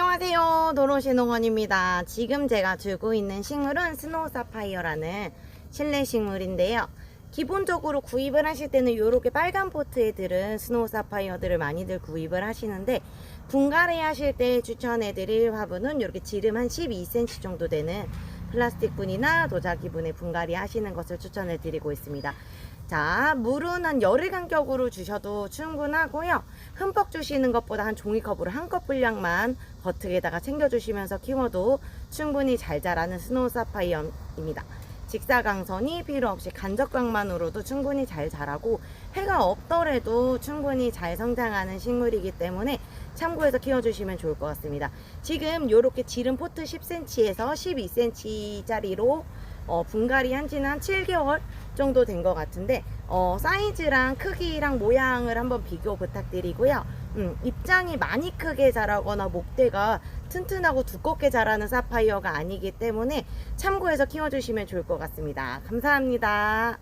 안녕하세요. 도로시 농원입니다. 지금 제가 들고 있는 식물은 스노우 사파이어라는 실내 식물인데요. 기본적으로 구입을 하실 때는 이렇게 빨간 포트에 들은 스노우 사파이어들을 많이들 구입을 하시는데 분갈이 하실 때 추천해드릴 화분은 이렇게 지름 한 12cm 정도 되는 플라스틱 분이나 도자기 분에 분갈이 하시는 것을 추천해 드리고 있습니다. 자, 물은 한 열흘 간격으로 주셔도 충분하고요. 흠뻑 주시는 것보다 한 종이컵으로 한 컵 분량만 겉흙에다가 챙겨주시면서 키워도 충분히 잘 자라는 스노우 사파이어입니다. 직사광선이 필요 없이 간접광만으로도 충분히 잘 자라고 해가 없더라도 충분히 잘 성장하는 식물이기 때문에 참고해서 키워주시면 좋을 것 같습니다. 지금 이렇게 지름 포트 10cm에서 12cm짜리로 어, 분갈이 한 지는 한 7개월 정도 된 것 같은데 어, 사이즈랑 크기랑 모양을 한번 비교 부탁드리고요. 음, 입장이 많이 크게 자라거나 목대가 튼튼하고 두껍게 자라는 사파이어가 아니기 때문에 참고해서 키워주시면 좋을 것 같습니다. 감사합니다.